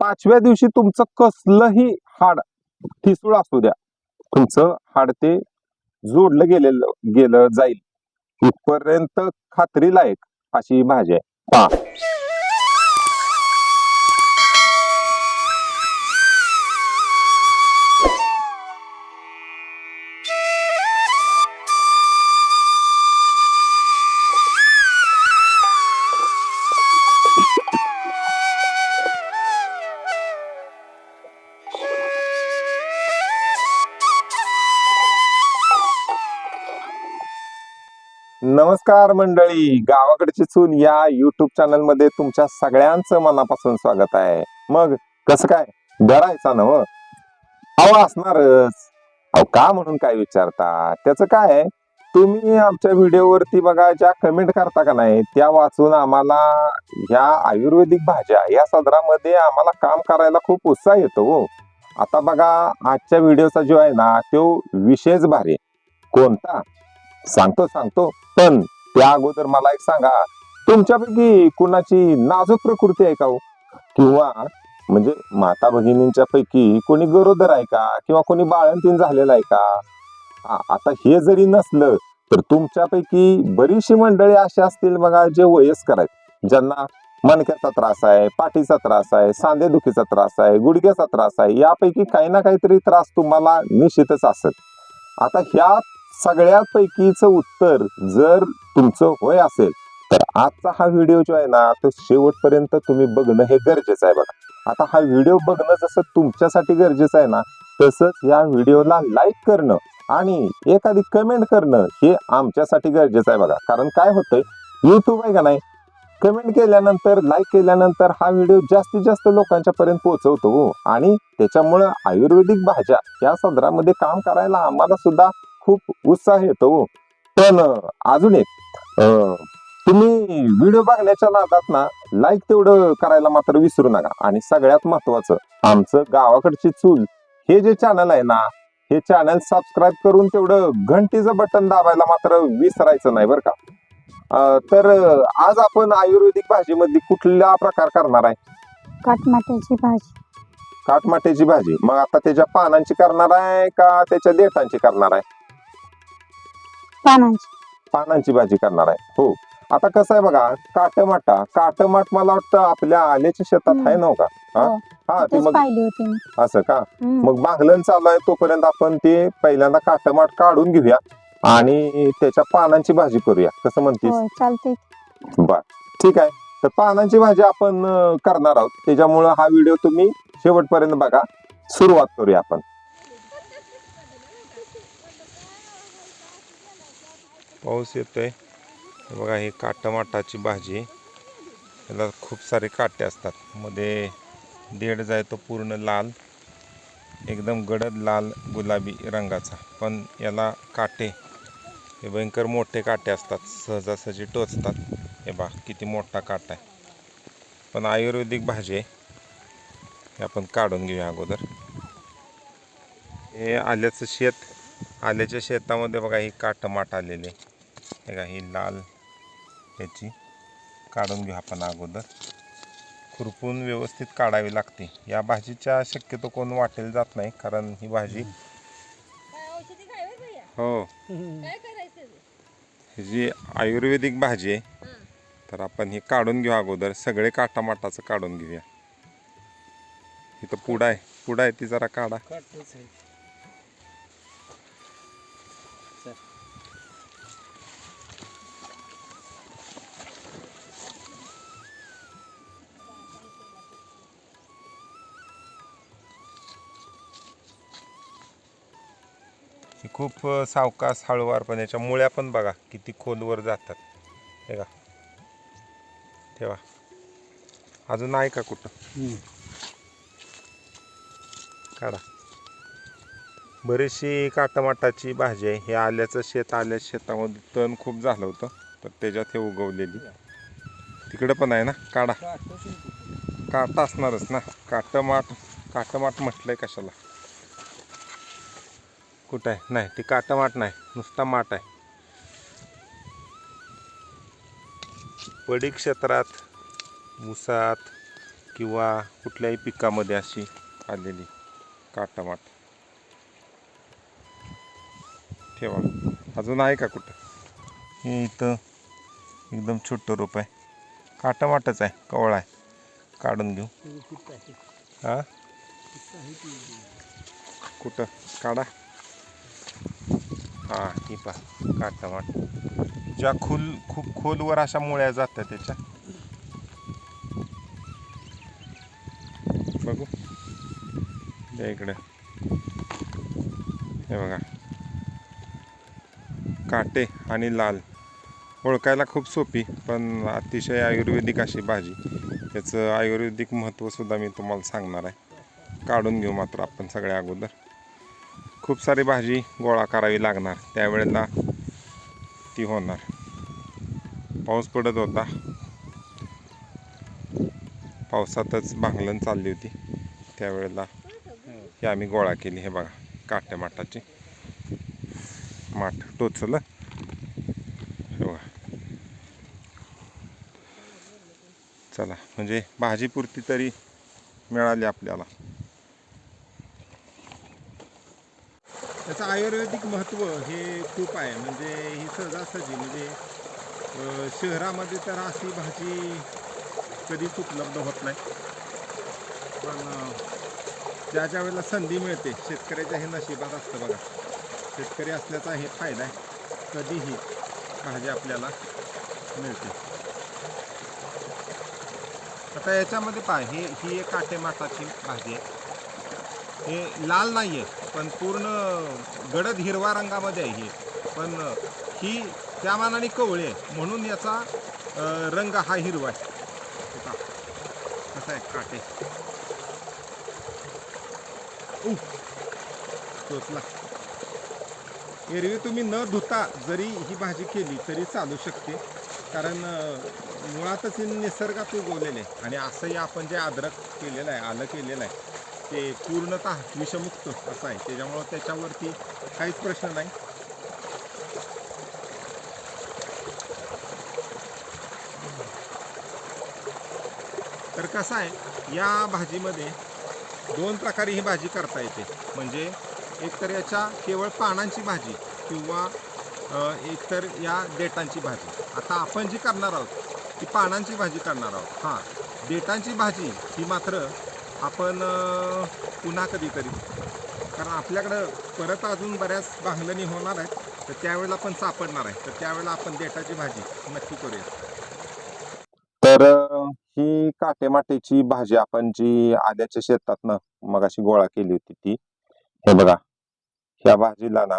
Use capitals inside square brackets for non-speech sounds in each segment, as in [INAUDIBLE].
पाचव्या दिवशी तुमचं कसलंही हाड ठिसूळ असू द्या तुमचं हाड ते जोडलं गेलेलं गेलं जाईल. इथपर्यंत खात्री लायक अशी भाजी आहे. पहा. नमस्कार मंडळी. गावाकडची चून या युट्यूब चॅनलमध्ये तुमच्या सगळ्यांचं मनापासून स्वागत आहे. मग कसं काय? डरायचा ना हो? अहो असणारच. अहो का म्हणून काय विचारता? त्याचं काय आहे? तुम्ही आमच्या व्हिडिओवरती बघा ज्या कमेंट करता का नाही त्या वाचून आम्हाला ह्या आयुर्वेदिक भाज्या या सदरामध्ये आम्हाला काम करायला खूप उत्साह येतो हो. आता बघा आजच्या व्हिडिओचा जो आहे ना तो विशेष भारी कोणता? सांगतो सांगतो. पण त्या अगोदर मला एक सांगा तुमच्यापैकी कुणाची नाजूक प्रकृती आहे का हो? किंवा म्हणजे माता भगिनींच्या पैकी कोणी गरोदर आहे का? किंवा कोणी बाळंतीन झालेला आहे का? आता हे जरी नसलं तर तुमच्यापैकी बरीचशी मंडळी अशी असतील बघा जे वयस्कर आहेत ज्यांना मणक्याचा त्रास आहे पाठीचा त्रास आहे सांधेदुखीचा त्रास आहे गुडघ्याचा त्रास आहे यापैकी काही ना काहीतरी त्रास तुम्हाला निश्चितच असत आता ह्या सगळ्यापैकीच उत्तर जर तुमचं होय असेल तर आजचा हा व्हिडिओ जो आहे ना तो शेवटपर्यंत तुम्ही बघणं हे गरजेचं आहे बघा. आता हा व्हिडिओ बघणं जसं तुमच्यासाठी गरजेचं आहे ना तसंच या व्हिडिओला लाईक करणं आणि एखादी कमेंट करणं हे आमच्यासाठी गरजेचं आहे बघा. कारण काय होतंय युट्यूब आहे का नाही? कमेंट केल्यानंतर लाईक केल्यानंतर हा व्हिडिओ जास्तीत जास्त लोकांच्या पर्यंत पोहोचवतो हो. आणि त्याच्यामुळं आयुर्वेदिक भाज्या या सदरामध्ये काम करायला आम्हाला सुद्धा खूप उत्साह येतो हो. पण अजून एक तुम्ही व्हिडिओ बघण्याच्या नादात ना लाईक तेवढं करायला मात्र विसरू नका. आणि सगळ्यात महत्वाचं आमचं गावाकडची चूल हे जे चॅनल आहे ना हे चॅनल सबस्क्राईब करून तेवढं घंटीचं बटन दाबायला मात्र विसरायचं नाही बरं का. तर आज आपण आयुर्वेदिक भाजीमध्ये कुठला प्रकार करणार आहे? काटमाट्याची भाजी. काटमाटेची भाजी. मग आता त्याच्या पानांची करणार आहे का त्याच्या देठांची करणार आहे? पानांची. पानांची भाजी करणार आहे. हो. आता कसं आहे बघा काटमाटा काटमाट मला वाटतं आपल्या आल्याच्या शेतात आहे नव्ह का? हा? हो. हा ते तेच मग पाहिली होती मी. असं का? हम्म. मग बांगलन चालू आहे तोपर्यंत आपण ते पहिल्यांदा काटमाट काढून घेऊया आणि त्याच्या पानांची भाजी करूया. कसं म्हणतीस? होय चालते बर. ठीक आहे. तर पानांची भाजी आपण अं, करणार आहोत. त्याच्यामुळं हा व्हिडिओ तुम्ही शेवटपर्यंत बघा. सुरुवात करूया आपण. पाऊस येतोय. आहे बघा ही काटमाटाची भाजी. त्याला खूप सारे काटे असतात. मध्ये देड जाय तो पूर्ण लाल एकदम गडद लाल गुलाबी रंगाचा. पण याला काटे हे भयंकर मोठे काटे असतात. सहजासहजी टोचतात. हे बा किती मोठा काटा आहे. पण आयुर्वेदिक भाजी आहे. हे आपण काढून घेऊया अगोदर. हे आल्याचं शेत आल्याच्या शेतामध्ये बघा ही काटमाट आलेली आहे. हे का ही लाल ह्याची काढून घेऊ आपण अगोदर. खुरपून व्यवस्थित काढावी लागते. या भाजीच्या शक्यतो कोण वाटेल जात नाही कारण ही भाजी हो. ही जी आयुर्वेदिक भाजी आहे तर आपण ही काढून घेऊ अगोदर. सगळे काटामाटाचं काढून घेऊया. इथं पुडा आहे. पुडा आहे ती जरा काढा. खूप अ, सावकाश हळूवार पण याच्या मुळ्या पण बघा किती खोलवर जातात. हे का ठेवा. अजून आहे का कुठं? काढा. बरीचशी काटमाटाची भाजी आहे. हे आल्याचं शेत आल्या शेतामध्ये तण खूप झालं होतं. तर त्याच्यात हे उगवलेली. तिकडे पण आहे ना? काढा. काटा असणारच ना? काटमाट काटमाट म्हटलंय कशाला? कुठं आहे? नाही ती काटमाट नाही नुसता माठ आहे. पडी क्षेत्रात ऊसात किंवा कुठल्याही पिकामध्ये अशी आलेली काटामाट ठेवा. अजून आहे का कुठं? हे इथं एकदम छोटं रोप आहे. काटामाटच आहे कवळ आहे. काढून घेऊ. हा? कुठं? काढा. हा ही पहा काटामाट ज्या खोल खूप खोलवर अशा मुळ्या जातात त्याच्या. बघू. त्या इकडे. हे बघा. काटे आणि लाल. ओळखायला खूप सोपी पण अतिशय आयुर्वेदिक अशी भाजी. त्याचं आयुर्वेदिक महत्त्वसुद्धा मी तुम्हाला सांगणार आहे. काढून घेऊ मात्र आपण सगळ्या अगोदर. खूप सारी भाजी गोळा करावी लागणार. त्यावेळेला ती होणार. पाऊस पडत होता. पावसातच भांगलन चालली होती. त्यावेळेला हे आम्ही गोळा केली. हे बघा काट्या माठाची माठ टोचलं. हे बघा. चला म्हणजे भाजीपुरती तरी मिळाली आपल्याला. त्याचं आयुर्वेदिक महत्त्व हे खूप आहे. म्हणजे ही सहजासहजी म्हणजे शहरामध्ये तर अशी भाजी कधीच उपलब्ध होत नाही. पण ज्या ज्या वेळेला संधी मिळते शेतकऱ्याच्या हे नशिबात असतं बघा. शेतकरी असल्याचा हे फायदा आहे. कधीही भाजी आपल्याला मिळते. आता याच्यामध्ये पहा हे ही एक काटेमाटाची भाजी आहे. हे लाल नाही आहे पण पूर्ण गडद हिरवा रंगामध्ये आहे हे. पण ही त्या मानाने कवळी आहे म्हणून याचा रंग हा हिरवा आहे. कसा आहे काटे. उ, टोचला. एरवी तुम्ही न धुता जरी ही भाजी केली तरी चालू शकते. कारण मुळातच हे निसर्गात उगवलेले आहे. आणि असंही आपण जे अद्रक केलेलं आहे आलं केलेलं आहे ते पूर्णतः विषमुक्त असं आहे. त्याच्यामुळं त्याच्यावरती काहीच प्रश्न नाही. तर कसं आहे या भाजीमध्ये दोन प्रकारे ही भाजी करता येते. म्हणजे एकतर याच्या केवळ पानांची भाजी किंवा एकतर या देटांची भाजी. आता आपण जी करणार आहोत ती पानांची भाजी करणार आहोत. हां देटांची भाजी ही मात्र आपण पुन्हा कधीतरी. कारण आपल्याकडं परत अजून बऱ्याच बांगलणी होणार आहेत तर त्यावेळेला पण सापडणार आहे. तर त्यावेळेला आपण देटाची भाजी नक्की करूया. तर ही काटेमाटेची भाजी आपण जी आल्याच्या शेतातनं मगाशी गोळा केली होती ती हे बघा. ह्या भाजीला ना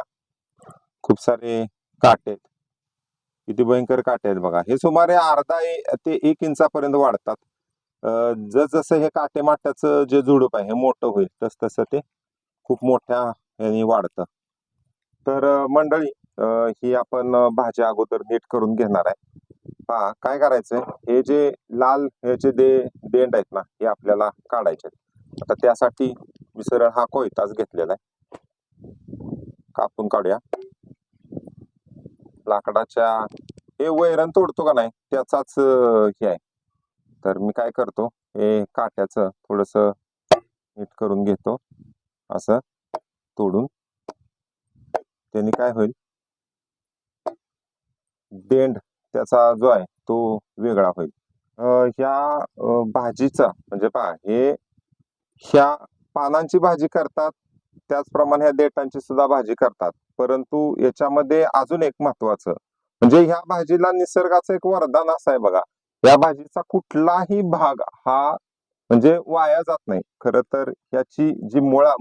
खूप सारे काटे आहेत. किती भयंकर काटे आहेत बघा. हे सुमारे अर्धा ए- ते एक इंचापर्यंत वाढतात. जसजसं हे काटेमाट्याचं जे झुडूप आहे हे मोठं होईल तस तसं ते खूप मोठ्या ह्यानी वाढतं. तर मंडळी ही आपण भाज्या अगोदर नीट करून घेणार आहे. पहा काय करायचंय हे जे लाल ह्याचे दे देंड आहेत ना हे आपल्याला काढायचे आहेत. आता त्यासाठी मी सरळ हा कोयताच घेतलेला आहे. कापून काढूया. लाकडाच्या हे वैरण तोडतो का नाही? त्याचाच हे आहे. तर मी काय करतो हे काट्याचं थोडस नीट करून घेतो. असं तोडून त्यांनी काय होईल देंड त्याचा जो आहे तो वेगळा होईल. ह्या भाजीचा म्हणजे पहा हे ह्या पानांची भाजी करतात त्याचप्रमाणे ह्या देठांची सुद्धा भाजी करतात. परंतु याच्यामध्ये अजून एक महत्वाचं म्हणजे ह्या भाजीला निसर्गाचं एक वरदान असं आहे बघा. या भाजीचा कुठलाही भाग हा म्हणजे वाया जात नाही. खर तर याची जी मुळा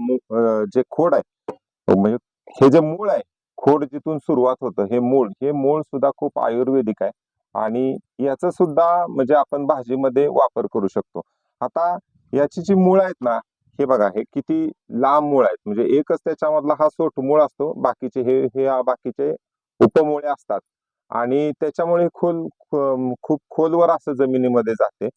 जे खोड आहे म्हणजे हे जे मूळ आहे खोड जिथून सुरुवात होतं हे मूळ हे मूळ सुद्धा खूप आयुर्वेदिक आहे आणि याचा सुद्धा म्हणजे आपण भाजीमध्ये वापर करू शकतो. आता याची जी मूळ आहेत ना हे बघा हे किती लांब मूळ आहेत. म्हणजे एकच त्याच्यामधला हा सोट मूळ असतो बाकीचे हे हे बाकीचे उपमुळे असतात. आणि त्याच्यामुळे खोल खूप खोलवर असं जमिनीमध्ये जाते.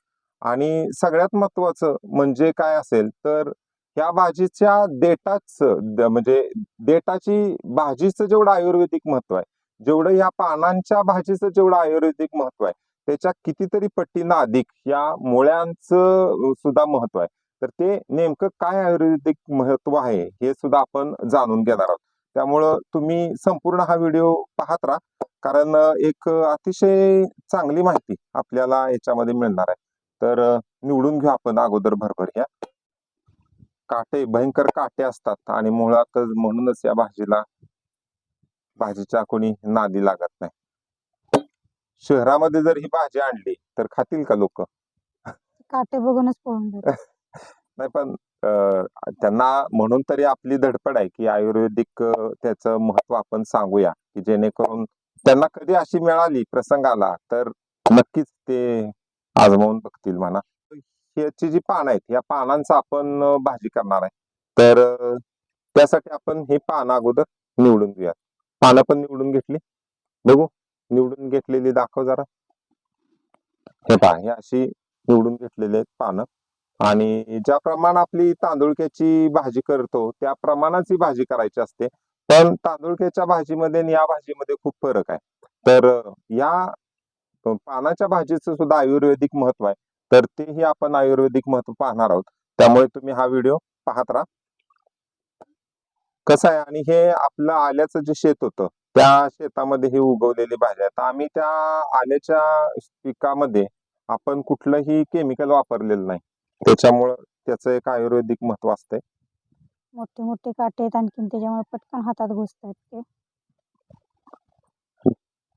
आणि सगळ्यात महत्वाचं म्हणजे काय असेल तर ह्या भाजीच्या देटाच म्हणजे देटाची भाजीचं जेवढं आयुर्वेदिक महत्त्व आहे जेवढं या पानांच्या भाजीचं जेवढं आयुर्वेदिक महत्त्व आहे त्याच्या कितीतरी पट्टीनं अधिक या मुळ्यांचं सुद्धा महत्त्व आहे. तर ते नेमकं काय आयुर्वेदिक महत्त्व आहे हे सुद्धा आपण जाणून घेणार आहोत. त्यामुळं तुम्ही संपूर्ण हा व्हिडिओ पाहत राहा. कारण एक अतिशय चांगली माहिती आपल्याला याच्यामध्ये मिळणार आहे. तर निवडून घेऊ आपण अगोदर भरभर ह्या काटे भयंकर काटे असतात आणि मुळातच म्हणूनच या भाजीला भाजीच्या कोणी नादी लागत नाही. शहरामध्ये जर ही भाजी आणली तर खातील का लोक? काटे बघूनच पळून [LAUGHS] नाही पण त्यांना म्हणून तरी आपली धडपड आहे की आयुर्वेदिक त्याचं महत्त्व आपण सांगूया की जेणेकरून त्यांना कधी अशी मिळाली प्रसंग आला तर नक्कीच ते आजमावून बघतील म्हणा. ह्याची जी पानं आहेत या पानांचा आपण भाजी करणार आहे. तर त्यासाठी आपण हे पानं अगोदर निवडून घेऊया पानं पण निवडून घेतली. बघू. निवडून घेतलेली दाखव जरा. हे पहा हे अशी निवडून घेतलेली आहेत पानं. आणि ज्या प्रमाण आपली तांदुळक्याची भाजी करतो त्या प्रमाणाची भाजी करायची असते. पण तांदुळक्याच्या भाजीमध्ये आणि या भाजीमध्ये खूप फरक आहे. तर या पानाच्या भाजीचं सुद्धा आयुर्वेदिक महत्त्व आहे. तर तेही आपण आयुर्वेदिक महत्त्व पाहणार आहोत. त्यामुळे तुम्ही हा व्हिडिओ पाहत राहा. कसं आहे आणि हे आपलं आल्याचं जे शेत होतं त्या शेतामध्ये हे उगवलेली भाज्या तर आम्ही त्या आल्याच्या पिकामध्ये आपण कुठलंही केमिकल वापरलेलं नाही. त्याच्यामुळं त्याचं एक आयुर्वेदिक महत्त्व असतंय. मोठे मोठे काटे आहेत आणखीन त्याच्यामुळे पटकन हातात घुसतात ते.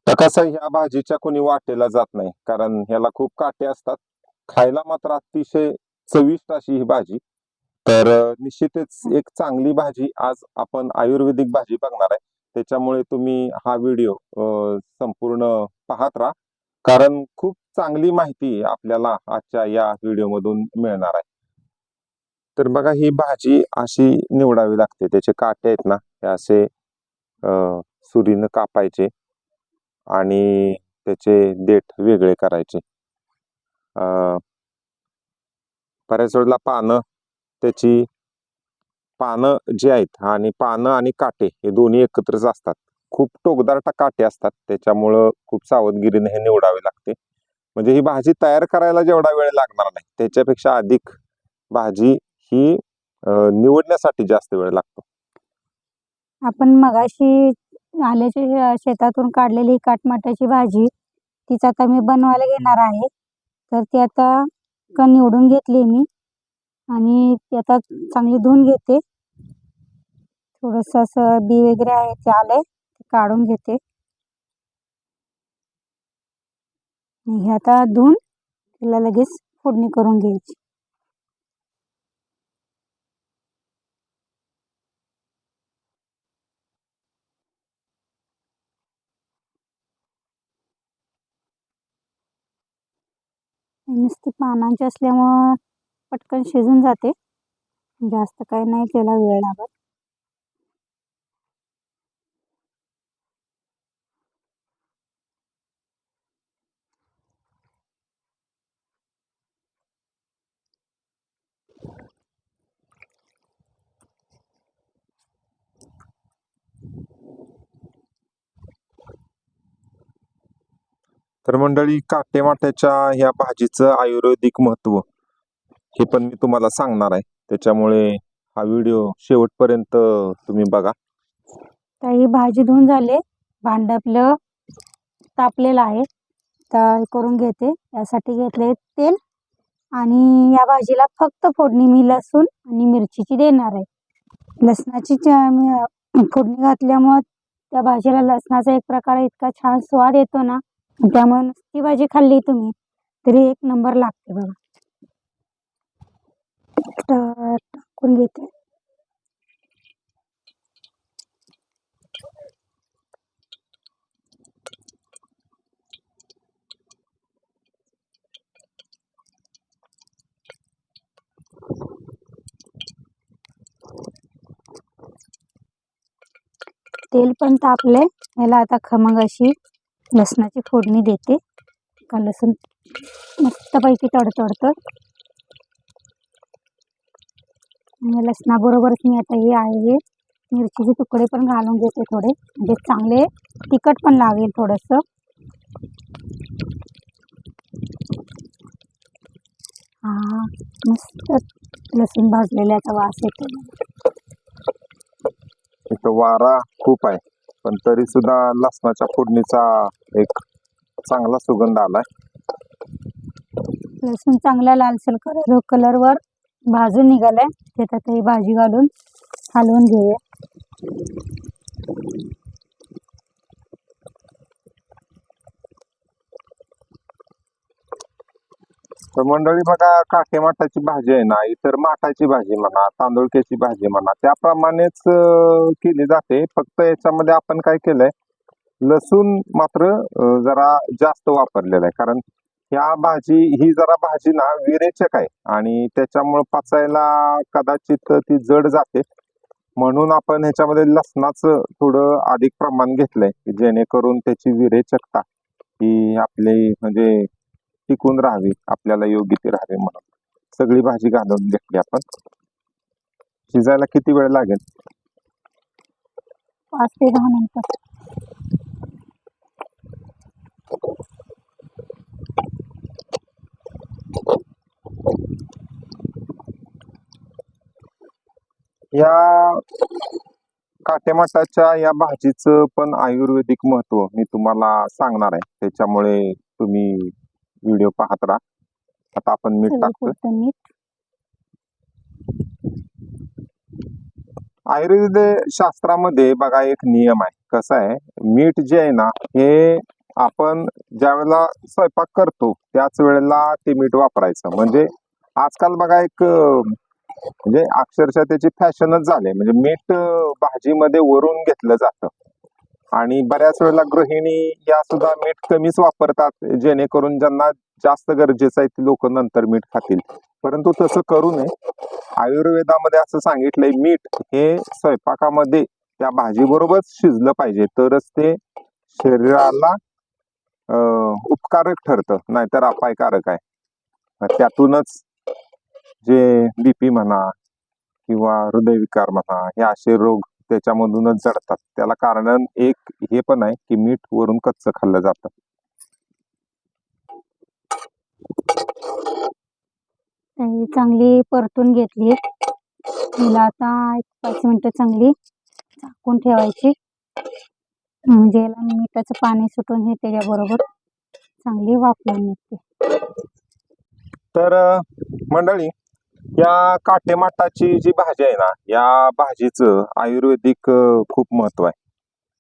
तर कसं ह्या भाजीच्या कोणी वाटेला जात नाही कारण ह्याला खूप काटे असतात. खायला मात्र अतिशय चविष्ट अशी ही भाजी. तर अं, निश्चितच एक चांगली भाजी आज आपण आयुर्वेदिक भाजी बघणार आहे. त्याच्यामुळे तुम्ही हा व्हिडिओ संपूर्ण पाहत राहा. कारण खूप चांगली माहिती आपल्याला आजच्या या व्हिडिओमधून मिळणार आहे. तर बघा ही भाजी अशी निवडावी लागते. त्याचे काटे आहेत ना हे असे सुरीनं कापायचे आणि त्याचे देठ वेगळे करायचे. बऱ्याच वेळेला पानं त्याची पानं जी आहेत आणि पानं आणि काटे हे दोन्ही एकत्रच असतात. खूप टोकदार टा- काटे असतात. त्याच्यामुळं खूप सावधगिरीने हे निवडावे लागते. म्हणजे ही भाजी तयार करायला जेवढा वेळ लागणार नाही त्याच्यापेक्षा अधिक भाजी ही निवडण्यासाठी जास्त वेळ लागतो. आपण मगाशी आल्याच्या शेतातून काढलेली ही काटमाटाची भाजी तीच आता मी बनवायला घेणार आहे. तर ती आता का निवडून घेतली मी आणि ती आता चांगली धुवून घेते. थोडंसं असं बी वगैरे आहे ते आलंय ते काढून घेते आणि हे आता धुवून तिला लगेच फोडणी करून घ्यायची. नुसती पानांची असल्यामुळं पटकन शिजून जाते. जास्त काही नाही त्याला वेळ लागत. तर मंडळी काटेमाट्याच्या ह्या भाजीचं आयुर्वेदिक महत्त्व हे पण मी तुम्हाला सांगणार आहे. त्याच्यामुळे हा व्हिडिओ शेवटपर्यंत तुम्ही बघा. ताई ही भाजी धुवून झाले. भांडं आपलं तापलेलं आहे. तर करून घेते. यासाठी घेतले तेल. आणि या भाजीला फक्त फोडणी मी लसूण आणि मिरचीची देणार आहे. लसणाची फोडणी घातल्यामुळं त्या भाजीला लसणाचा एक प्रकारे इतका छान स्वाद येतो ना त्यामुळे नुसती भाजी खाल्ली तुम्ही तरी एक नंबर लागते बघा. टाकून घेते. तेल पण तापले याला आता खमंग अशी लसणाची फोडणी देते. का लसूण मस्तपैकी तडतडतं. आणि लसणाबरोबरच मी आता हे आहे हे मिरचीचे तुकडे पण घालून घेते थोडे. म्हणजे चांगले तिखट पण लागेल थोडंसं. हा मस्त लसूण भाजलेल्याचा वास येतो वारा खूप आहे. पण तरी सुद्धा लसणाच्या फोडणीचा एक चांगला सुगंध आलाय. लसूण चांगला लालसर कलर कलरवर भाजून निघालाय. त्याच्यात ही भाजी घालून हलवून घेऊया. तर मंडळी बघा काटे माठाची भाजी आहे ना इतर माठाची भाजी म्हणा तांदूळक्याची भाजी म्हणा त्याप्रमाणेच केली जाते. फक्त याच्यामध्ये आपण काय केलंय लसूण मात्र जरा जास्त वापरलेला आहे. कारण ह्या भाजी ही जरा भाजी ना विरेचक आहे. आणि त्याच्यामुळे पचायला कदाचित ती जड जाते. म्हणून आपण ह्याच्यामध्ये लसणाचं थोडं अधिक प्रमाण घेतलंय की जेणेकरून त्याची विरेचकता ही आपली म्हणजे टिकून राहावी आपल्याला योग्य ती राहावी म्हणून. सगळी भाजी घालून घेतली आपण. शिजायला किती वेळ लागेल? पाच ते दहा मिनिटं. या काटेमाटाच्या या भाजीचं पण आयुर्वेदिक महत्त्व मी तुम्हाला सांगणार आहे. त्याच्यामुळे तुम्ही व्हिडिओ पाहत राहा. आता आपण मीठ टाकतो मीठ. आयुर्वेद शास्त्रामध्ये बघा एक नियम आहे. कसं आहे? मीठ जे आहे ना हे आपण ज्या वेळेला स्वयंपाक करतो त्याच वेळेला ते मीठ वापरायचं. म्हणजे आजकाल बघा एक म्हणजे अक्षरशः त्याची फॅशनच झाली म्हणजे मीठ भाजीमध्ये वरून घेतलं जातं. आणि बऱ्याच वेळेला गृहिणी या सुद्धा मीठ कमीच वापरतात जेणेकरून ज्यांना जास्त गरजेचं आहे ती लोक नंतर मीठ खातील. परंतु तसं करू नये. आयुर्वेदामध्ये असं सांगितलंय मीठ हे स्वयंपाकामध्ये त्या भाजीबरोबरच शिजलं पाहिजे तरच ते शरीराला उपकारक ठरतं नाहीतर अपायकारक आहे. त्यातूनच जे बीपी म्हणा किंवा हृदयविकार म्हणा हे असे रोग त्याच्यामधूनच जडतात. त्याला कारण एक हे पण आहे की मीठ वरून कच्चं खाल्लं जातं. चांगली परतून घेतली. तिला आता एक पाच मिनिटं चांगली झाकून ठेवायची. म्हणजे याला मिठाचं पाणी सुटून हे त्याच्याबरोबर चांगली वाफवून निघते. तर मंडळी या काटेमाटाची जी भाजी आहे ना या भाजीचं आयुर्वेदिक खूप महत्त्व आहे.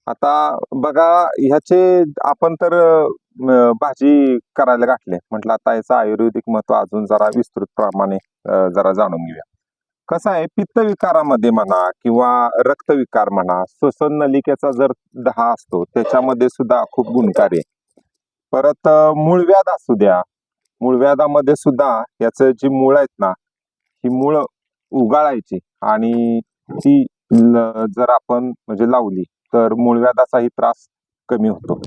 आता बघा ह्याचे आपण तर भाजी करायला गाठले म्हटलं आता याचं आयुर्वेदिक महत्त्व अजून जरा विस्तृत प्रमाणे जरा जाणून घेऊया. कसं आहे पित्तविकारामध्ये म्हणा किंवा रक्तविकार म्हणा श्वसन नलिकेचा जर दहा असतो त्याच्यामध्ये सुद्धा खूप गुणकारी आहे. परत मूळव्याध असू द्या. मूळव्याधामध्ये सुद्धा याचं जी मूळ आहेत ना ही मुळ उगाळायची. आणि ती जर आपण म्हणजे लावली तर मूळव्याधाचाही त्रास कमी होतो.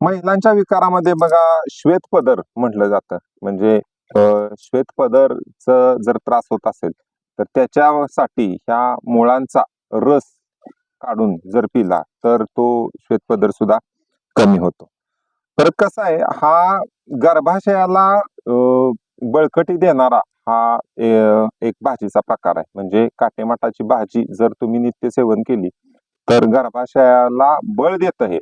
महिलांच्या विकारामध्ये बघा श्वेतपदर म्हटलं जातं. म्हणजे श्वेतपदरच जर त्रास होत असेल तर त्याच्यासाठी ह्या मुळांचा रस काढून जर पिला तर तो श्वेतपदर सुद्धा कमी होतो. परत कसं आहे हा गर्भाशयाला अं, बळकटी देणारा हा एक भाजीचा प्रकार आहे. म्हणजे काटेमाटाची भाजी जर तुम्ही नित्य सेवन केली तर गर्भाशयाला बळ देत हे.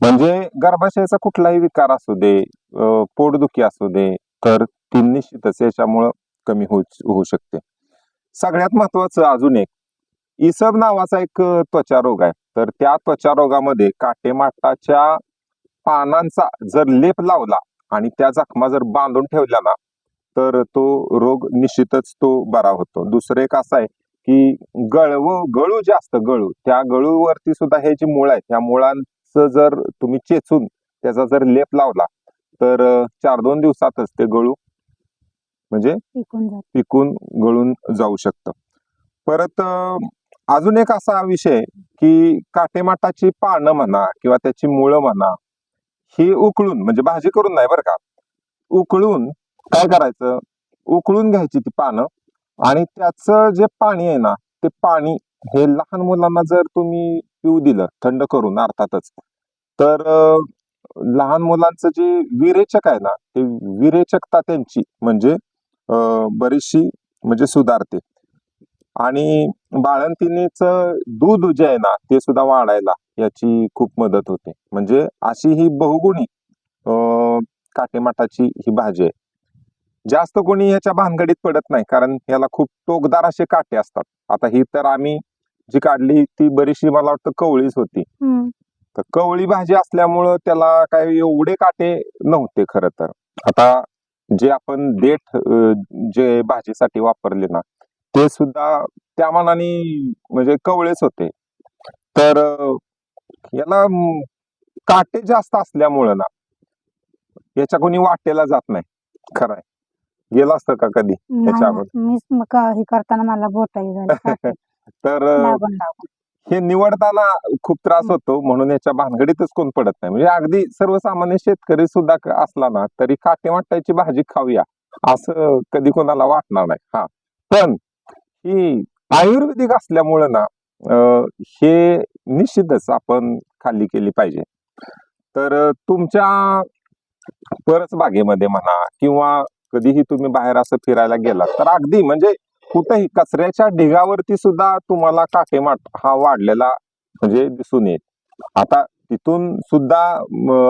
म्हणजे गर्भाशयाचा कुठलाही विकार असू दे पोटदुखी असू दे तर ती निश्चितच याच्यामुळं कमी होऊ होऊ शकते. सगळ्यात महत्वाचं अजून एक इसब नावाचा एक त्वचा रोग आहे. तर त्या त्वचा रोगामध्ये काटेमाटाच्या पानांचा जर लेप लावला आणि त्या जखमा जर बांधून ठेवल्या ना तर तो रोग निश्चितच तो बरा होतो. दुसरं एक असं आहे की गळव गळू जास्त गळू. त्या गळूवरती सुद्धा हे जी मुळ आहेत ह्या मुळांचं जर तुम्ही चेचून त्याचा जर लेप लावला तर चार दोन दिवसातच ते गळू म्हणजे पिकून गळून जाऊ शकतं. परत अजून एक असा विषय की काटेमाटाची पानं म्हणा किंवा त्याची मुळं म्हणा ही उकळून म्हणजे भाजी करून नाही बरं का. उकळून काय करायचं? उकळून घ्यायची ती पानं आणि त्याचं जे पाणी आहे ना ते पाणी हे लहान मुलांना जर तुम्ही पिऊ दिलं थंड करून अर्थातच तर लहान मुलांचं जे विरेचक आहे ना ते विरेचकता त्यांची म्हणजे बरीचशी म्हणजे सुधारते. आणि बाळंतिणीच दूध जे आहे ना ते सुद्धा वाढायला याची खूप मदत होते. म्हणजे अशी ही बहुगुणी काटेमाटाची ही भाजी आहे. जास्त कोणी याच्या भानगडीत पडत नाही कारण याला खूप टोकदार असे काटे असतात. आता ही तर आम्ही जी काढली ती बरीचशी मला वाटतं कवळीच होती. तर कवळी भाजी असल्यामुळं त्याला काय एवढे काटे नव्हते खरं तर. आता जे आपण देठ जे भाजीसाठी वापरले ना ते सुद्धा त्या मानाने म्हणजे कवळेच होते. तर याला काटे जास्त असल्यामुळं ना याच्या कोणी वाटेला जात नाही. खरंय गेलं असतं का कधी? मीच मग हे करताना मला बोटाई झाली. [LAUGHS] काटे. तर अं, लागून लागून. हे निवडताना खूप त्रास होतो म्हणून याच्या भानगडीतच कोण पडत नाही. म्हणजे अगदी सर्वसामान्य शेतकरी सुद्धा क- असला ना तरी काटे वाटायची भाजी खाऊया असं कधी कोणाला वाटणार नाही. हा. पण ही आयुर्वेदिक असल्यामुळं ना हे निश्चितच आपण खाल्ली केली पाहिजे. तर तुमच्या परच बागेमध्ये म्हणा किंवा कधीही तुम्ही बाहेर असं फिरायला गेलात तर अगदी म्हणजे कुठेही कचऱ्याच्या ढिगावरती सुद्धा तुम्हाला काटेमाट हा वाढलेला म्हणजे दिसून येईल. आता तिथून सुद्धा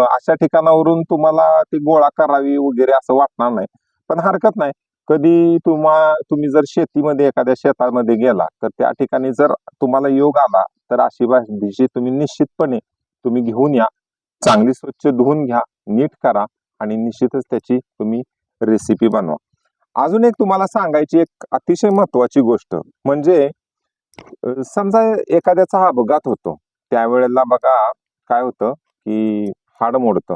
अशा ठिकाणावरून तुम्हाला ती गोळा करावी वगैरे असं वाटणार नाही. पण हरकत नाही. कधी तुम्हा तुम्ही जर शेतीमध्ये एखाद्या शेतामध्ये गेला तर त्या ठिकाणी जर तुम्हाला योग आला तर अशी भाजी तुम्ही निश्चितपणे तुम्ही घेऊन या. चांगली स्वच्छ धुवून घ्या नीट करा आणि निश्चितच त्याची तुम्ही रेसिपी बनवा. अजून एक तुम्हाला सांगायची एक अतिशय महत्वाची गोष्ट म्हणजे अ, समजा एखाद्याचा अपघात होतो त्यावेळेला बघा काय होतं की हाड मोडतं.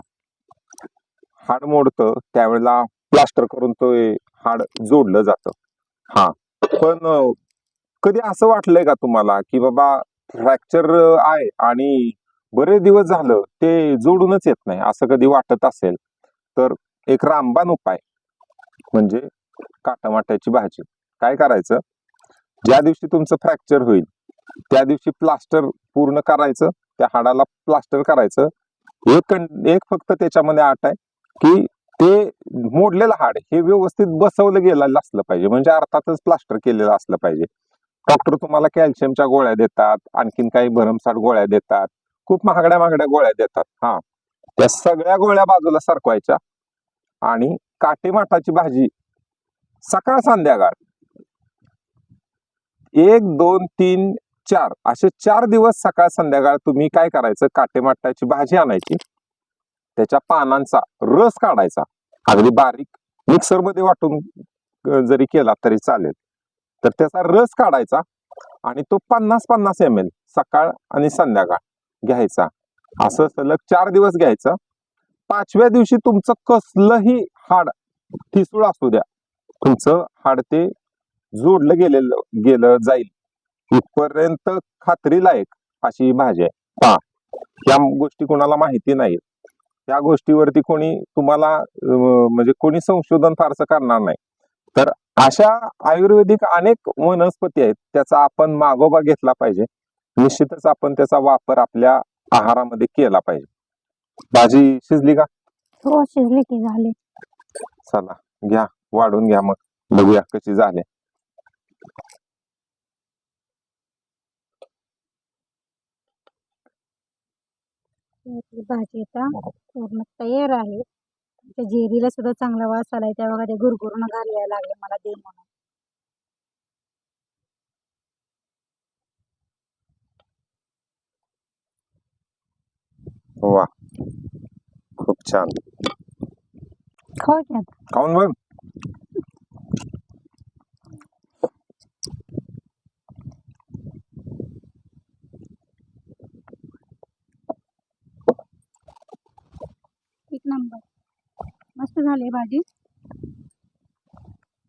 हाड मोडतं त्यावेळेला प्लास्टर करून तो हाड जोडलं जातं. हा. पण कधी असं वाटलंय का तुम्हाला की बाबा फ्रॅक्चर आहे आणि बरेच दिवस झालं ते जोडूनच येत नाही असं कधी वाटत असेल? तर एक रामबाण उपाय म्हणजे काटामाट्याची भाजी. काय करायचं? ज्या दिवशी तुमचं फ्रॅक्चर होईल त्या दिवशी प्लास्टर पूर्ण करायचं त्या हाडाला प्लास्टर करायचं. एक एक फक्त त्याच्यामध्ये आठ आहे की ते मोडलेलं हाड हे व्यवस्थित बसवलं गेलेलं असलं पाहिजे. म्हणजे अर्थातच प्लास्टर केलेलं असलं पाहिजे. डॉक्टर तुम्हाला कॅल्शियमच्या गोळ्या देतात आणखीन काही भरमसाठ गोळ्या देतात खूप महागड्या महागड्या गोळ्या देतात. हा. त्या सगळ्या गोळ्या बाजूला सरकवायच्या आणि काटेमाठाची भाजी सकाळ संध्याकाळ एक दोन तीन चार असे चार दिवस सकाळ संध्याकाळ तुम्ही काय करायचं? काटेमाठाची भाजी आणायची. त्याच्या पानांचा रस काढायचा. अगदी बारीक मिक्सरमध्ये वाटून जरी केला तरी चालेल. तर त्याचा रस काढायचा आणि तो पन्नास पन्नास एम एल सकाळ आणि संध्याकाळ घ्यायचा. असं सलग चार दिवस घ्यायचं. पाचव्या दिवशी तुमचं कसलंही हाड ठिसूळ असू द्या. तुमचं हाड ते जोडलं गेलेलं गेलं जाईल. इथपर्यंत खात्रीलायक अशी भाजी आहे. हा या गोष्टी कोणाला माहिती नाही त्या गोष्टीवरती कोणी तुम्हाला म्हणजे कोणी संशोधन फारसं करणार नाही. तर अशा आयुर्वेदिक अनेक वनस्पती आहेत त्याचा आपण मागोबा घेतला पाहिजे. निश्चितच आपण त्याचा वापर आपल्या आहारामध्ये केला पाहिजे. भाजी शिजली का? हो शिजले की झाले. चला घ्या वाढून घ्या मग. बघूया कशी झाली. भाजी आता पूर्ण तयार आहे. त्या जेरीला सुद्धा चांगला वास आलाय. त्या बघा ते गुरगुरून घालायला लागले मला दे म्हणून. वा. खूप छान. खाऊ खाऊन बघ. नंबर. मस्त झाली भाजी.